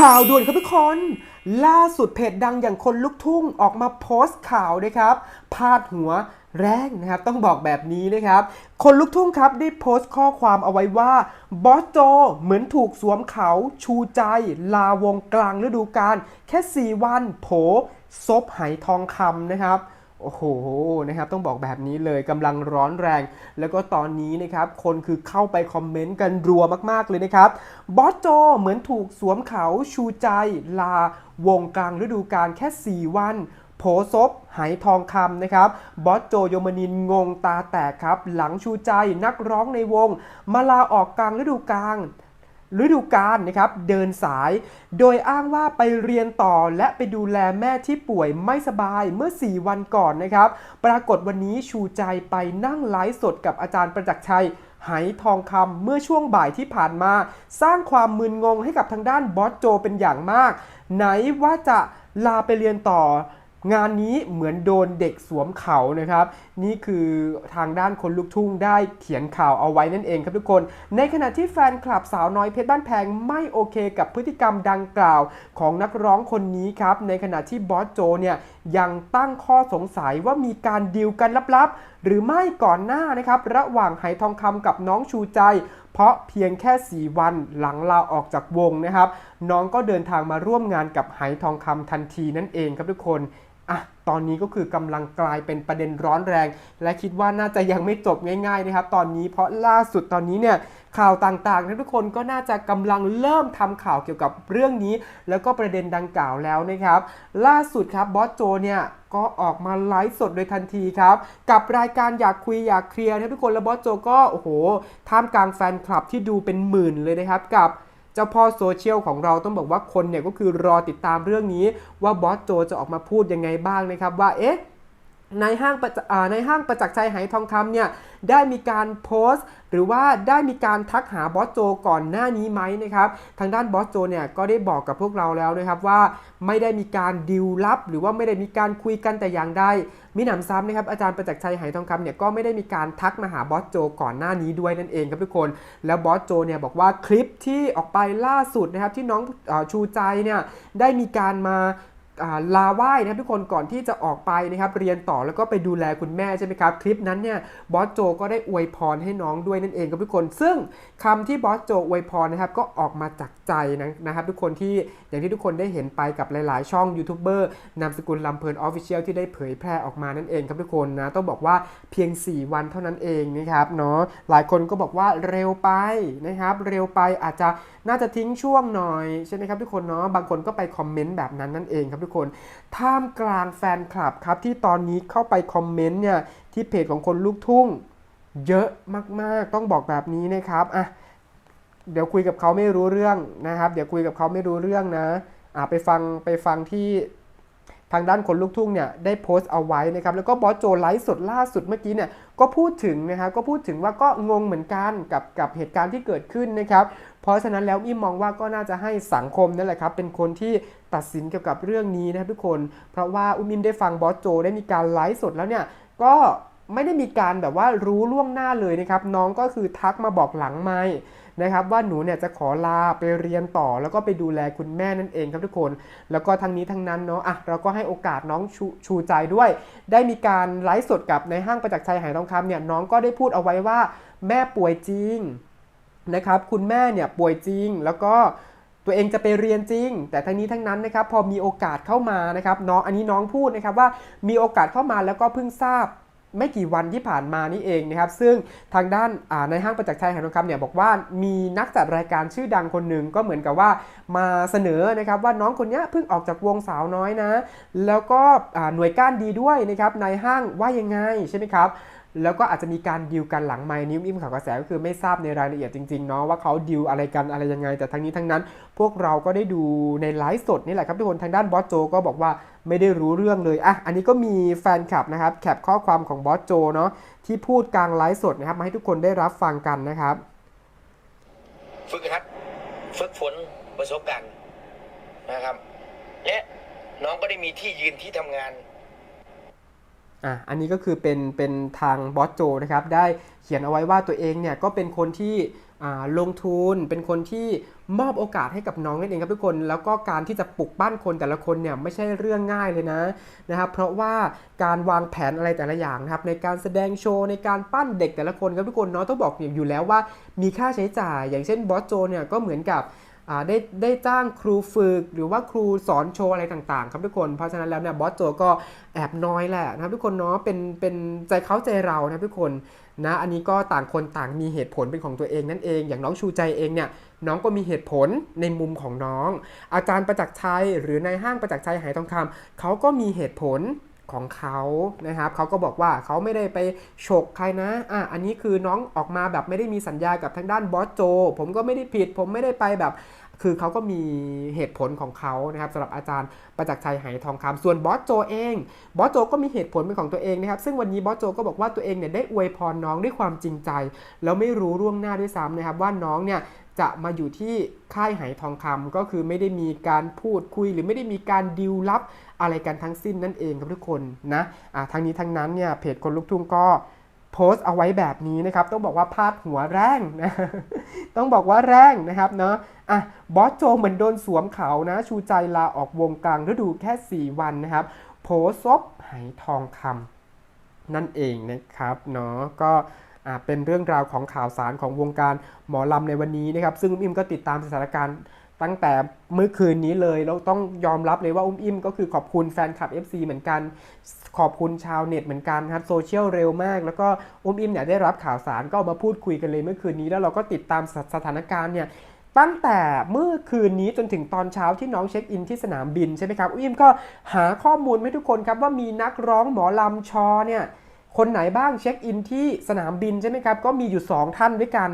ข่าวด่วนครับทุกคน ล่าสุดเพจดังอย่างคนลุกทุ่งออกมาโพสต์ข่าวนะครับ พาดหัวแรงนะครับ ต้องบอกแบบนี้นะครับ คนลุกทุ่งครับได้โพสต์ข้อความเอาไว้ว่าบอสโจเหมือนถูกสวมเขาชูใจลาวงกลางฤดูกาลแค่ 4 วัน โผซบไหทองคำนะครับ โอ้โหนะครับต้องบอกแบบนี้เลยกำลังร้อนแรง แล้วก็ตอนนี้นะครับคนคือเข้าไปคอมเมนต์กันรัวมากๆเลยนะครับบอสโจเหมือนถูกสวมเขาชูใจลาวงกลางฤดูกาลแค่ 4 วันโผซบไหทองคำนะครับ บอสโจโยมนินงงตาแตกครับ หลังชูใจนักร้องในวง มาลาออกกลางฤดูกาล ฤดูกาลนะครับเดินสาย โดยอ้างว่าไปเรียนต่อและไปดูแลแม่ที่ป่วยไม่สบายเมื่อ 4 วันก่อนนะครับ ปรากฏวันนี้ชูใจไปนั่งไลฟ์สดกับอาจารย์ประจักษ์ชัยไหทองคำเมื่อช่วงบ่ายที่ผ่านมา สร้างความมึนงงให้กับทางด้านบอสโจเป็นอย่างมาก ไหนว่าจะลาไปเรียนต่อ งานนี้เหมือนโดนเด็กสวมเขานะครับ นี่คือทางด้านคนลูกทุ่งได้เขียนข่าวเอาไว้นั่นเองครับทุกคน ในขณะที่แฟนคลับสาวน้อยเพชรบ้านแพงไม่โอเคกับพฤติกรรมดังกล่าวของนักร้องคนนี้ครับ ในขณะที่บอสโจเนี่ยยังตั้งข้อสงสัยว่ามีการดีลกันลับๆ หรือไม่ก่อนหน้านะครับระหว่างไหทองคำกับน้องชูใจเพราะเพียงแค่ 4 วันหลังลาออกจากวงนะครับ น้องก็เดินทางมาร่วมงานกับไหทองคำทันทีนั่นเองครับทุกคน อะตอนนี้ก็คือกำลังกลายเป็นประเด็นร้อนแรง และคิดว่าน่าจะยังไม่จบง่ายๆนะครับ ตอนนี้เพราะล่าสุดตอนนี้เนี่ยข่าวต่างๆนะทุกคนก็น่าจะกำลังเริ่มทำข่าวเกี่ยวกับเรื่องนี้ แล้วก็ประเด็นดังกล่าวแล้วนะครับ ล่าสุดครับบอสโจเนี่ยก็ออกมาไลฟ์สดโดยทันทีครับ กับรายการอยากคุยอยากเคลียร์นะทุกคนแล้วบอสโจก็โอ้โหท่ามกลางแฟนคลับที่ดูเป็นหมื่นเลยนะครับกับ เจ้าพ่อโซเชียลของเราต้องบอกว่าคนเนี่ยก็คือรอติดตามเรื่องนี้ว่าบอสโจจะออกมาพูดยังไงบ้างนะครับว่าเอ๊ะ ในห้างประในห้างประจักษ์ชัยไหทองคำเนี่ยได้มีการโพสต์ หรือว่าได้มีการทักหาบอสโจก่อนหน้านี้ไหมนะครับทางด้านบอสโจเนี่ยก็ได้บอกกับพวกเราแล้วนะครับว่าไม่ได้มีการดิวลับ หรือว่าไม่ได้มีการคุยกันแต่อย่างใดมิหนำซ้ำนะครับอาจารย์ประจักษ์ชัยไหทองคำเนี่ยก็ไม่ได้มีการทักมาหาบอสโจก่อนหน้านี้ด้วยนั่นเองครับทุกคน แล้วบอสโจเนี่ยบอกว่าคลิปที่ออกไปล่าสุดนะครับที่น้องอชูใจเนี่ยได้มีการมา ลาไหว้นะครับทุกคนก่อนที่จะออกไปนะครับเรียนต่อแล้วก็ไปดูแลคุณแม่ใช่ไหมครับคลิปนั้นเนี่ยบอสโจก็ได้อวยพรให้น้องด้วยนั่นเองครับทุกคน ซึ่งคำที่บอสโจอวยพรนะครับก็ออกมาจากใจนะนะครับทุกคนที่อย่างที่ทุกคนได้เห็นไปกับหลาย ๆ ช่องยูทูบเบอร์นามสกุลลำเพลินออฟฟิเชียลที่ได้เผยแพร่ออกมานั่นเองครับทุกคนนะต้องบอกว่าเพียง 4 วันเท่านั้นเองนะครับเนาะหลายคนก็บอกว่าเร็วไปนะครับเร็วไปอาจจะน่าจะทิ้งช่วงหน่อยใช่ไหมครับทุกคนเนาะบางคนก็ไปคอมเมนต์แบบนั้นนั่นเองครับทุกคน ท่ามกลางแฟนคลับครับ ที่ตอนนี้เข้าไปคอมเมนต์เนี่ย ที่เพจของคนลูกทุ่ง เยอะมากๆ ต้องบอกแบบนี้นะครับอะเดี๋ยวคุยกับเขาไม่รู้เรื่องนะครับ เดี๋ยวคุยกับเขาไม่รู้เรื่องนะอะไปฟังไปฟังที่ ทางด้านคนลูกทุ่งเนี่ยได้โพสต์เอาไว้นะครับแล้วก็บอสโจไลฟ์สดล่าสุดเมื่อกี้เนี่ยก็พูดถึงนะครับก็พูดถึงว่าก็งงเหมือนกันกับกับเหตุการณ์ที่เกิดขึ้นนะครับเพราะฉะนั้นแล้วอิมมองว่าก็น่าจะให้สังคมนั่นแหละครับเป็นคนที่ตัดสินเกี่ยวกับเรื่องนี้นะครับทุกคน เพราะว่าอุ้มอิมได้ฟังบอสโจได้มีการไลฟ์สดแล้วเนี่ยก็ไม่ได้มีการแบบว่ารู้ล่วงหน้าเลยนะครับน้องก็คือทักมาบอกหลังไม่ นะครับว่าหนูเนี่ยจะขอลาไปเรียนต่อ แล้วก็ไปดูแลคุณแม่นั่นเองครับทุกคน แล้วก็ทั้งนี้ทั้งนั้นเนาะอะเราก็ให้โอกาสน้องชชูใจด้วย ได้มีการไลฟ์สดกับในห้างประจักษ์ชัยหายทองคำเนี่ยน้องก็ได้พูดเอาไว้ว่าแม่ป่วยจริงนะครับคุณแม่เนี่ยป่วยจริงแล้วก็ตัวเองจะไปเรียนจริง แต่ทั้งนี้ทั้งนั้นนะครับพอมีโอกาสเข้ามานะครับน้องอันนี้น้องพูดนะครับว่ามีโอกาสเข้ามาแล้วก็เพิ่งทราบ ไม่กี่วันที่ผ่านมานี่เองนะครับซึ่งทางด้านในห้างประจักษ์ชัยหายทองคำเนี่ยบอกว่ามีนักจัดรายการชื่อดังคนหนึ่งก็เหมือนกับว่ามาเสนอนะครับว่าน้องคนนี้เพิ่งออกจากวงสาวน้อยนะ แล้วก็หน่วยก้านดีด้วยนะครับในห้างว่ายังไงใช่ไหมครับแล้วก็อาจจะมีการดิวกันหลังไมค์นิ้วอิ่มข่าวกระแสก็คือไม่ทราบในรายละเอียดจริงๆเนาะว่าเขาดิวอะไรกันอะไรยังไง แต่ทั้งนี้ทั้งนั้น พวกเราก็ได้ดูในไลฟ์สดนี่แหละครับทุกคนทางด้านบอสโจก็บอกว่าไม่ได้รู้เรื่องเลยอะอันนี้ก็มีแฟนคลับนะครับแคปข้อความของบอสโจเนาะที่พูดกลางไลฟ์สดนะครับมาให้ทุกคนได้รับฟังกันนะครับ ฝึกหัดฝึกฝนประสบการณ์นะครับและน้องก็ได้มีที่ยืนที่ทำงาน อะอันนี้ก็คือเป็นเป็นทางบอสโจนะครับได้เขียนเอาไว้ว่าตัวเองเนี่ยก็เป็นคนที่ลงทุนเป็นคนที่มอบโอกาสให้กับน้องนั่นเองครับทุกคน แล้วก็การที่จะปลุกปั้นคนแต่ละคนเนี่ยไม่ใช่เรื่องง่ายเลยนะนะครับเพราะว่าการวางแผนอะไรแต่ละอย่างนะครับในการแสดงโชว์ในการปั้นเด็กแต่ละคนครับทุกคนเนาะต้องบอกอยู่แล้วว่ามีค่าใช้จ่าย อย่างเช่นบอสโจเนี่ยก็เหมือนกับ ได้ได้จ้างครูฝึก หรือว่าครูสอนโชว์อะไรต่างๆ ครับทุกคน เพราะฉะนั้นแล้วเนี่ยบอสโจก็แอบน้อยแหละนะครับทุกคนเนาะเป็นเป็นใจเขาใจเรานะทุกคนนะอันนี้ก็ต่างคนต่างมีเหตุผลเป็นของตัวเองนั่นเอง อย่างน้องชูใจเองเนี่ยน้องก็มีเหตุผลในมุมของน้อง อาจารย์ประจักษ์ชัยหรือในห้างประจักษ์ชัยหายทองคำเขาก็มีเหตุผลของเขานะครับเขาก็บอกว่าเขาไม่ได้ไปฉกใครนะอะอันนี้คือน้องออกมาแบบไม่ได้มีสัญญากับทางด้านบอสโจ ผมก็ไม่ได้ผิด ผมไม่ได้ไปแบบ คือเขาก็มีเหตุผลของเขานะครับสำหรับอาจารย์ประจักษ์ชัยไหทองคำส่วนบอสโจเองบอสโจก็มีเหตุผลเป็นของตัวเองนะครับ ซึ่งวันนี้บอสโจก็บอกว่าตัวเองเนี่ยได้อวยพรน้องด้วยความจริงใจ แล้วไม่รู้ล่วงหน้าด้วยซ้ำนะครับว่าน้องเนี่ยจะมาอยู่ที่ค่ายไหทองคำก็คือไม่ได้มีการพูดคุย หรือไม่ได้มีการดิวลับอะไรกันทั้งสิ้นนั่นเองครับทุกคนนะะทั้งนี้ทั้งนั้นเนี่ยเพจคนลุกทุ่งก็ โพสต์เอาไว้แบบนี้นะครับ ต้องบอกว่าพาดหัวแรงนะต้องบอกว่าแรงนะครับเนาะอะบอสโจเหมือนโดนสวมเขานะ ชูใจลาออกวงกลางฤดูแค่ 4 วันนะครับ โพสซบไหทองคำนั่นเองนะครับเนาะก็อะเป็นเรื่องราวของข่าวสารของวงการหมอลำในวันนี้นะครับ ซึ่งอิมก็ติดตามสถานการณ์ ตั้งแต่เมื่อคืนนี้เลยแล้วต้องยอมรับเลยว่าอุ้มอิ่มก็คือขอบคุณแฟนคลับ FC เหมือนกัน ขอบคุณชาวเน็ตเหมือนกันครับโซเชียลเร็วมาก แล้วก็อุ้มอิ่มเนี่ยได้รับข่าวสารก็เอามาพูดคุยกันเลยเมื่อคืนนี้แล้วเราก็ติดตามสถานการณ์เนี่ยตั้งแต่เมื่อคืนนี้จนถึงตอนเช้าที่น้องเช็คอินที่สนามบินใช่ไหมครับอุ้มอิมก็หาข้อมูลให้ทุกคนครับว่ามีนักร้องหมอลำชอเนี่ย คนไหนบ้างเช็คอินที่สนามบินใช่ไหมครับ ก็มีอยู่ 2 ท่านด้วยกัน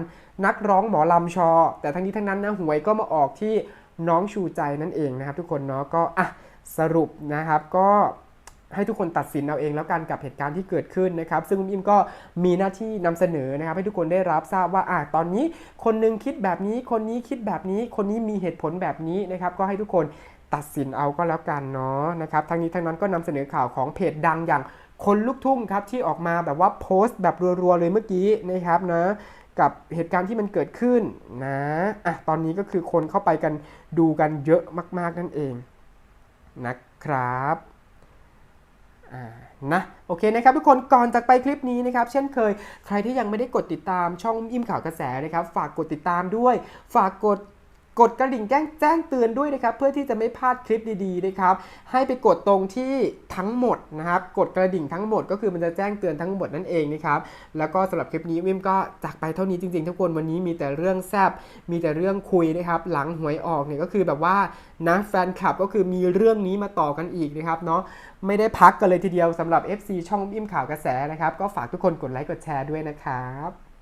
นักร้องหมอลำชอ แต่ทั้งนี้ทั้งนั้นนะหวยก็มาออกที่น้องชูใจนั่นเองนะครับ ทุกคนเนาะก็อะสรุปนะครับก็ให้ทุกคนตัดสินเอาเองแล้วกันกับเหตุการณ์ที่เกิดขึ้นนะครับ ซึ่งอุ้มอิมก็มีหน้าที่นำเสนอนะครับ ให้ทุกคนได้รับทราบว่าอะตอนนี้ คนหนึงคิดแบบนี้ คนนี้คิดแบบนี้ คนนี้มีเหตุผลแบบนี้นะครับ ก็ให้ทุกคนตัดสินเอาก็แล้วกันเนาะนะครับทั้งนี้ทั้งนั้นก็นำเสนอข่าวของเพจดังอย่าง คนลูกทุ่งครับที่ออกมาแบบว่าโพสต์แบบรัวๆเลยเมื่อกี้นะครับนะกับเหตุการณ์ที่มันเกิดขึ้นนะอะตอนนี้ก็คือคนเข้าไปกันดูกันเยอะมาก ๆ นั่นเองนะครับอ่านะโอเคนะครับทุกคนก่อนจากไปคลิปนี้นะครับเช่นเคย ใครที่ยังไม่ได้กดติดตามช่องอิ่มข่าวกระแสนะครับ ฝากกดติดตามด้วย ฝากกด กดกระดิ่งแจ้งแจ้งเตือนด้วยนะครับ เพื่อที่จะไม่พลาดคลิปดีๆนะครับ ให้ไปกดตรงที่ทั้งหมดนะครับ กดกระดิ่งทั้งหมดก็คือมันจะแจ้งเตือนทั้งหมดนั่นเองนะครับ แล้วก็สำหรับคลิปนี้วิมก็จากไปเท่านี้จริงๆ ทุกคนวันนี้มีแต่เรื่องแซบมีแต่เรื่องคุยนะครับ หลังหวยออกเนี่ยก็คือแบบว่านะแฟนคลับก็คือมีเรื่องนี้มาต่อกันอีกนะครับเนาะไม่ได้พักกันเลยทีเดียวสำหรับ FC ช่องอิ่มข่าวกระแสนะครับ ก็ฝากทุกคนกดไลค์กดแชร์ด้วยนะครับ